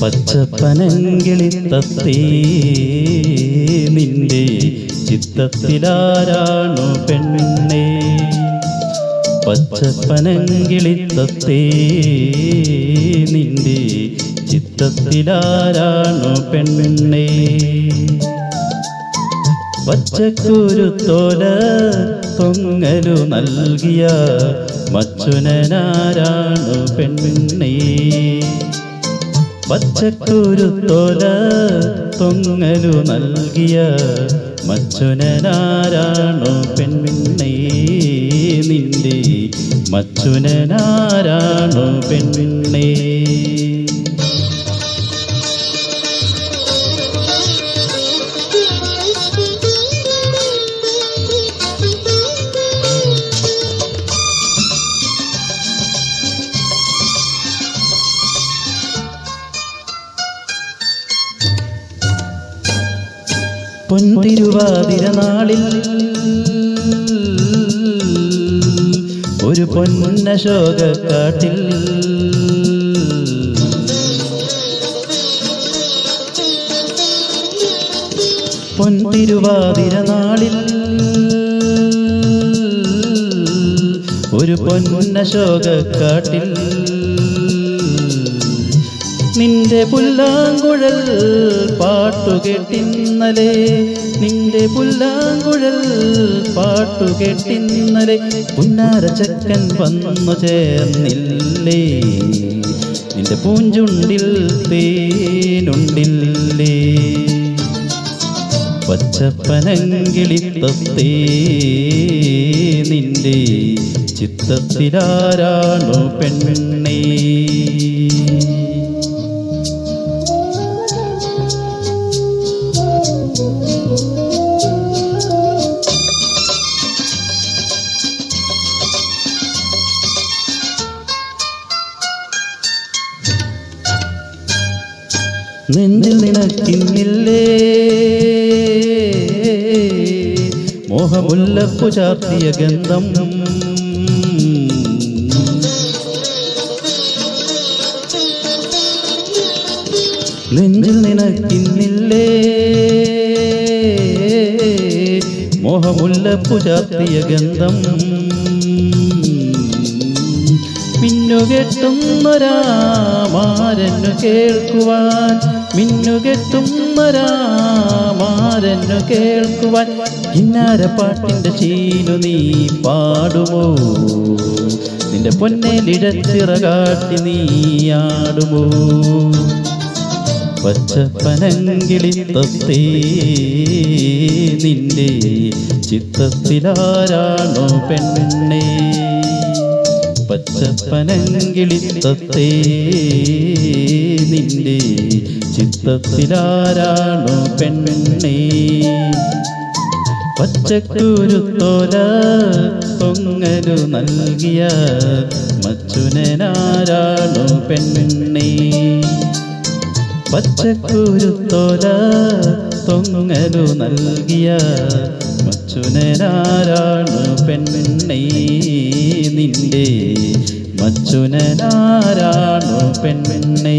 പച്ചപ്പനങ്കിളി തത്തേ നിന്റെ ചിത്തത്തിലാരാണു പെണ്ണേ? പച്ചപ്പനങ്കിളി തത്തേ നിന്റെ ചിത്തത്തിലാരാണു പെണ്ണേ? പച്ചക്കുരുത്തോല പൊങ്ങലു നൽകിയ മച്ചുനാരാണു പെണ്ണേ? പച്ചക്കുരുത്തോല തൊങ്ങലു നൽകിയ മച്ചുനാരാണോ പെണ്ണേ നിന്റെ? മച്ചുനാരാണോ പെണ്ണേ പൊൻതിരുവാതിര നാളിൽ ഒരു പൊന്നശോകക്കാട്ടിൽ പൊൻതിരുവാതിര നാളിൽ ഒരു പൊന്നശോക കാട്ടിൽ നിന്റെ പുല്ലാങ്കുഴൽ പാട്ടുകെട്ടിന്നലെ നിന്റെ പുല്ലാങ്കുഴൽ പാട്ടുകെട്ടിന്നലെ പുന്നാര ചക്കൻ വന്നു ചേർന്നില്ലേ? നിന്റെ പൂഞ്ചുണ്ടിൽ തേനുണ്ടില്ലേ? പച്ചപ്പനങ്കിളിത്തേ നിന്റെ ചിത്തത്തിലാരാണു പെണ്ണേ? നെഞ്ചിൽ നിനക്കിന്നില്ലേ? മോഹമുല്ലപ്പു ചാർത്തിയ ഗന്ധം. നെഞ്ചിൽ നിനക്കിന്നില്ലേ? മോഹമുല്ലപ്പു ചാർത്തിയ ഗന്ധം. മിന്നുകെട്ടുന്നൊരാമാരന്നു കേൾക്കുവാൻ. മിന്നുകെട്ടുന്നൊരാമാരന്നു കേൾക്കുവാൻ. കിന്നാരപ്പാട്ടിന്റെ ശീലു നീ പാടുമോ? നിന്റെ പൊന്നേലിടച്ചിറകാട്ടി നീ ആടുമോ? പച്ചപ്പനങ്കിളി തത്തേ നിന്റെ ചിത്തത്തിലാരാണോ പെണ്ണേ? പച്ചപ്പനങ്കിളി തത്തേ നിന്റെ ചിത്തത്തിലാരാണോ പെൺപെണ്ണേ പച്ചക്കുരുത്തോല പൊങ്ങലു നൽകിയ മച്ചുനാരാണോ പെൺപെണ്ണേ പച്ചക്കുരുത്തോല തൊങ്ങലു നൽകിയ മച്ചുനാരാണു പെൺപെണ്ണേ നിന്റെ മച്ചുനാരാണു പെണ്ണേ?